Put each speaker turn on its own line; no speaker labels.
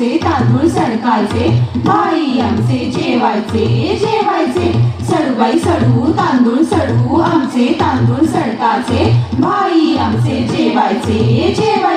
आमचे तांदूळ सडकायचे भाई आमचे जेवायचे जेवायचे. सडबाई सडू तांदूळ सडू आमचे तांदूळ सडकाचे भाई आमचे जेवायचे जेवायचे.